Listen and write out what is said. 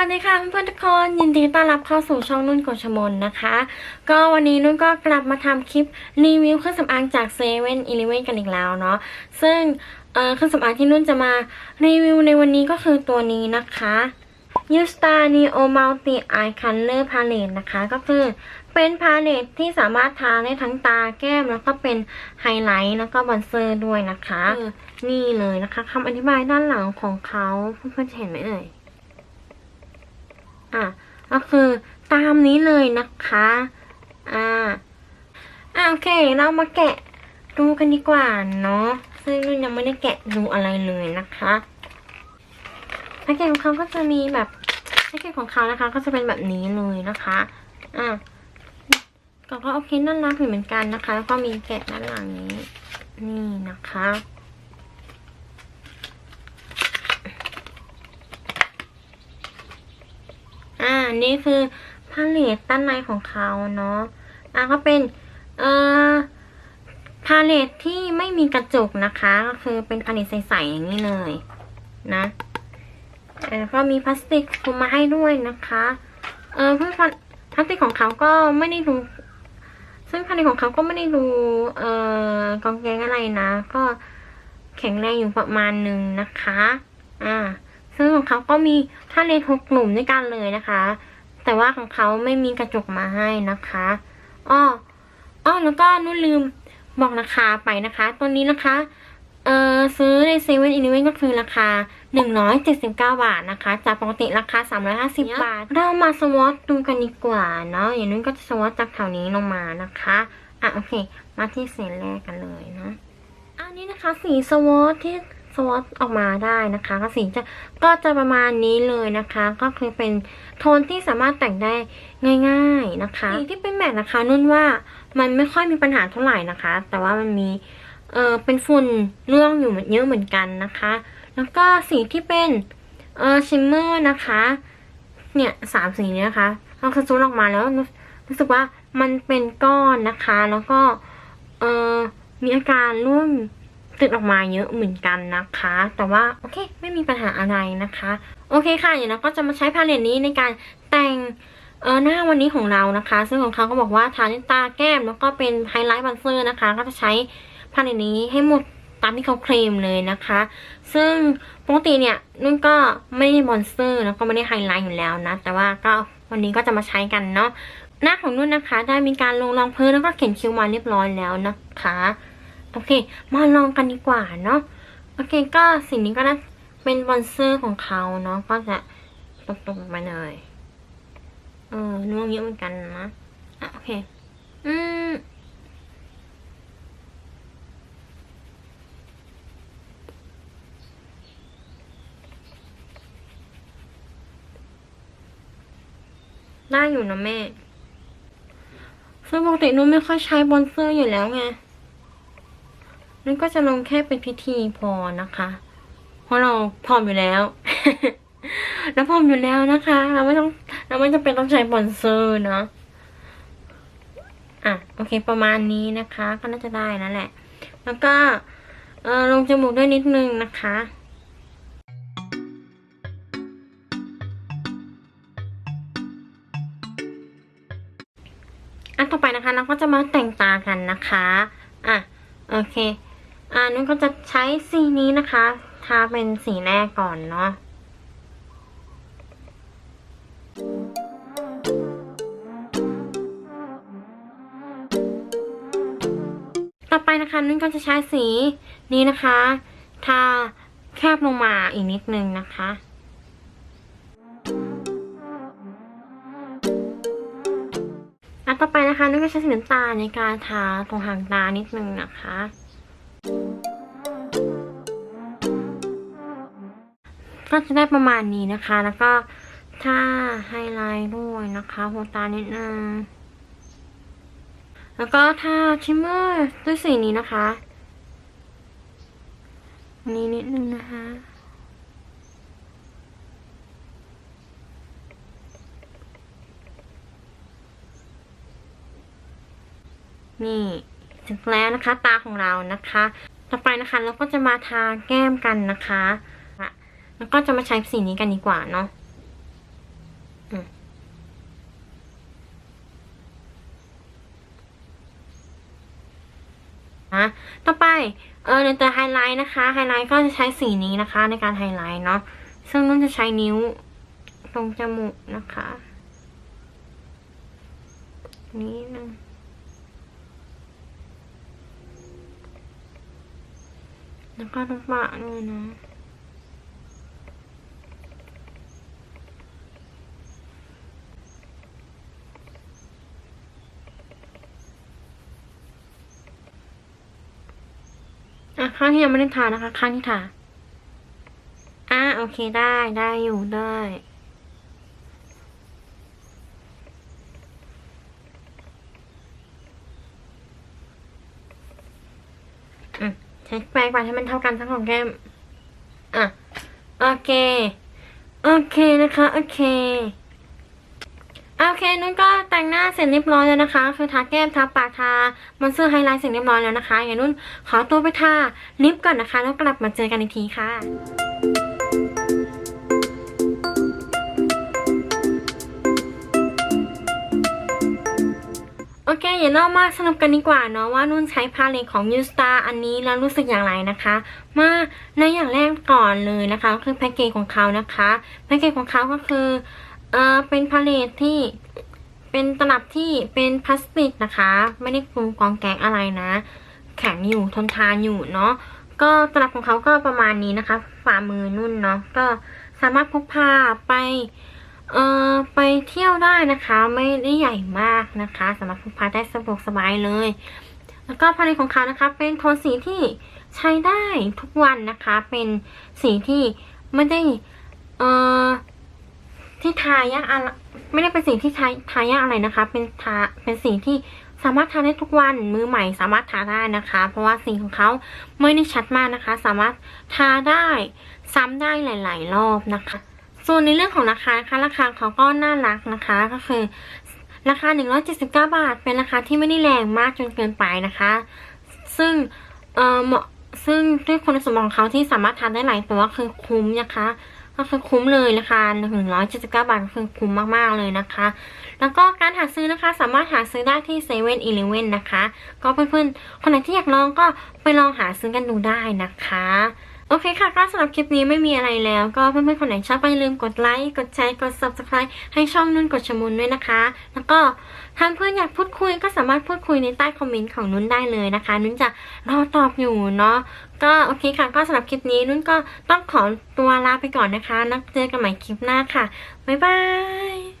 วัสดีค่ะเพื่อนๆทุกคนยินดีต้อนรับเข้าสู่ช่องนุ่นกฎชมนนะคะ ก็วันนี้นุ่นก็กลับมาทำคลิปรีวิวเครื่องสำอางจากเซเว่นอีเลเวนกันอีกแล้วเนาะซึ่งเอ่อเครื่องสำอางที่นุ่นจะมารีวิวในวันนี้ก็คือตัวนี้นะคะ u s t a r Neo Multi Eye Color Palette นะคะ ก็คือเป็นพาเลตที่สามารถทาได้ทั้งตาแก้มแล้วก็เป็นไฮไลท์แล้วก็บอนเซอร์ด้วยนะคะเออนี่เลยนะคะคำอธิบายด้านหลังของเขาเพื่อนๆจะเห็นไหมเอ่ย อะก็คือตามนี้เลยนะคะ อ่าอ่าโอเค เรามาแกะดูกันดีกว่าเนาะซึ่งนุ่นยังไม่ได้แกะดูอะไรเลยนะคะแพ็กเกจของเขาก็จะมีแบบแพ็กเกจของเขานะคะ ก็จะเป็นแบบนี้เลยนะคะ อะก็โอเคน่ารักเหมือนกันนะคะ แล้วก็มีแกะด้านหลังนี้ นี่นะคะ อ่า นี่คือพาเลตด้านในของเขาเนาะอ่าก็เป็นเอ่อพาเลตที่ไม่มีกระจกนะคะ ก็คือเป็นพาเลตใสๆอย่างนี้เลยนะเออก็มีพลาสติกคุมมาให้ด้วยนะคะ เออเพื่อนพลาพลาสติกของเขาก็ไม่ได้ดูซึ่งพาเลตของเขาก็ไม่ได้ดูเอ่อกองแกงอะไรนะ ก็แข็งแรงอยู่ประมาณหนึ่งนะคะ อ่า ซึ่งของเขาก็มีท่าเลนหกกลุ่มด้วยกันเลยนะคะ แต่ว่าของเขาไม่มีกระจกมาให้นะคะอ้ออ้อแล้วก็นุ่นลืมบอกราคาไปนะคะ ตัวนี้นะคะ เอ่อซื้อในเซเว่นอีเลเวนก็คือราคา 179 บาทนะคะ จากปกติราคา 350 บาท เรามาสวอตดูกันดีกว่าเนาะอย่างนู้นก็จะสวอตจากแถวนี้ลงมานะคะ อะโอเค มาที่เซนแรกกันเลยนะอันนี้นะคะสีสวอตที่ สวอตออกมาได้นะคะก็สีจะก็จะประมาณนี้เลยนะคะ ก็คือเป็นโทนที่สามารถแต่งได้ง่าย ๆนะคะสีที่เป็นแมทนะคะ นุ่นว่ามันไม่ค่อยมีปัญหาเท่าไหร่นะคะ แต่ว่ามันมีเออเป็นฝุ่นเรื่องอยู่เยอะเหมือนกันนะคะ แล้วก็สีที่เป็นเออชิมเมอร์นะคะ เนี่ยสามสีนี้นะคะพอคัซูนออกมาแล้วรู้รู้สึกว่ามันเป็นก้อนนะคะ แล้วก็เออมีอาการร่วม ติดออกมาเยอะเหมือนกันนะคะ แต่ว่าโอเค ไม่มีปัญหาอะไรนะคะ โอเคค่ะอย่างนั้นก็จะมาใช้พาเลตนี้ในการแต่งเออหน้าวันนี้ของเรานะคะ ซึ่งของเขาก็บอกว่าทาที่ตาแก้มแล้วก็เป็นไฮไลท์บันเซอร์นะคะ ก็จะใช้พาเลตนี้ให้หมดตามที่เขาเคลมเลยนะคะ ซึ่งปกติเนี่ยนุ่นก็ไม่ได้บอนเซอร์แล้วก็ไม่ได้ไฮไลท์อยู่แล้วนะ แต่ว่าก็วันนี้ก็จะมาใช้กันเนาะหน้าของนุ่นนะคะ ได้มีการลงรองพื้นแล้วก็เขียนคิ้วมาเรียบร้อยแล้วนะคะ โอเค มาลองกันดีกว่าเนาะโอเคก็สิ่งนี้ก็น่าเป็นบอนเซอร์ของเขาเนาะก็จะตกๆมาเลยเออน่วงเยอะเหมือนกันนะอะโอเค อืมได้อยู่นะแม่ซึ่งปกตินุ่นไม่ค่อยใช้บอนเซอร์อยู่แล้วไง นุ่นก็จะลงแค่เป็นพิธีพอนะคะ เพราะเราพร้อมอยู่แล้วแล้วพร้อมอยู่แล้วนะคะ เราไม่ต้องเราไม่จำเป็นต้องใช้บอนเซอร์เนาะอะโอเคประมาณนี้นะคะ ก็น่าจะได้นั่นแหละ แล้วก็เออลงจมูกด้วยนิดนึงนะคะอันต่อไปนะคะเราก็จะมาแต่งตากันนะคะ อะ โอเค อ่านุ่นก็จะใช้สีนี้นะคะทาเป็นสีแรกก่อนเนาะต่อไปนะคะนุ่นก็จะใช้สีนี้นะคะทาแคบลงมาอีกนิดนึงนะคะอันต่อไปนะคะนุ่นก็ใช้สีน้ำตาลในการทาตรงหางตานิดนึงนะคะ ก็จะได้ประมาณนี้นะคะ แล้วก็ทาไฮไลท์ด้วยนะคะหัวตานิดนึง แล้วก็ทาชิมเมอร์ด้วยสีนี้นะคะนนี้นิดนึงนะคะนี่ ถึงแล้วนะคะ ตาของเรานะคะ ต่อไปนะคะเราก็จะมาทาแก้มกันนะคะแล้วก็จะมาใช้สีนี้กันดีกว่าเนาะนะต่อไป เออในตัวไฮไลท์นะคะ ไฮไลท์ก็จะใช้สีนี้นะคะ ในการไฮไลท์เนาะ ซึ่งนุ่นจะใช้นิ้วตรงจมูกนะคะ นี้นะ แล้วก็น้ำปากด้วยนะอะข้างที่ยังไม่ได้ทานะคะ ข้างที่ทาอะโอเคได้ได้อยู่ได้ ใช้แปรงปัดให้มันเท่ากันทั้งของแก้ม อะ โอเค โอเคนะคะ โอเคโอเคนุ่นก็แต่งหน้าเสร็จเรียบร้อยแล้วนะคะ คือทาแก้มทาปากทามอนเตอร์ไฮไลท์เสร็จเรียบร้อยแล้วนะคะอย่างนุ่นขอตัวไปทาลิปก่อนนะคะ แล้วกลับมาเจอกันอีกทีค่ะ โอเค อย่าเล่ามากสรุปกันดีกว่าเนาะว่านุ่นใช้พาเลตของ u s t a r อันนี้แล้วรู้สึกอย่างไรนะคะ มาในอย่างแรกก่อนเลยนะคะก็คือแพ็กเกจของเขานะคะแพ็กเกจของเขาก็คือเออเป็นพาเลตที่เป็นตลับที่เป็นพลาสติกนะคะ ไม่ได้กลุ่มกองแกงอะไรนะ แข็งอยู่ทนทานอยู่เนาะก็ตลับของเขาก็ประมาณนี้นะคะ ฝ่ามือนุ่นเนาะก็สามารถพกพาไป เอ่อไปเที่ยวได้นะคะ ไม่ได้ใหญ่มากนะคะสามารถพกพาได้สะดวกสบายเลย แล้วก็ภายในของเขานะคะ เป็นโทนสีที่ใช้ได้ทุกวันนะคะ เป็นสีที่ไม่ได้เอ่อที่ทายากอะไรไม่ได้เป็นสีที่ทายทายากอะไรนะคะ เป็นทาเป็นสีที่สามารถทาได้ทุกวันมือใหม่สามารถทาได้นะคะ เพราะว่าสีของเขาไม่ได้ชัดมากนะคะ สามารถทาได้ซ้ำได้หลาย ๆ รอบนะคะ ส่วนในเรื่องของราคานะคะราคาเขาก็น่ารักนะคะก็คือ ราคา 179 บาท เป็นราคาที่ไม่ได้แรงมากจนเกินไปนะคะ ซึ่งเออเหมาะซึ่งด้วยคุณสมบัติของเขาที่สามารถทานได้หลายตัวคือคุ้มนะคะก็คือคุ้มเลยราคา179 บาทคือคุ้มมากๆเลยนะคะ แล้วก็การหาซื้อนะคะสามารถหาซื้อได้ที่เซเว่นอีเลเว่นนะคะ ก็เพื่อนๆคนไหนที่อยากลองก็ไปลองหาซื้อกันดูได้นะคะ โอเคค่ะก็สำหรับคลิปนี้ไม่มีอะไรแล้ว ก็เพื่อนๆคนไหนชอบก็อย่าลืมกดไลค์กดแชร์กด subscribe ให้ช่องนุ่นกดชมุนด้วยนะคะ แล้วก็ถ้าเพื่อนอยากพูดคุยก็สามารถพูดคุยในใต้คอมเมนต์ของนุ่นได้เลยนะคะ นุ่นจะรอตอบอยู่เนาะก็โอเคค่ะ ก็สำหรับคลิปนี้นุ่นก็ต้องขอตัวลาไปก่อนนะคะนักเจอกันใหม่คลิปหน้าค่ะบ๊ายบาย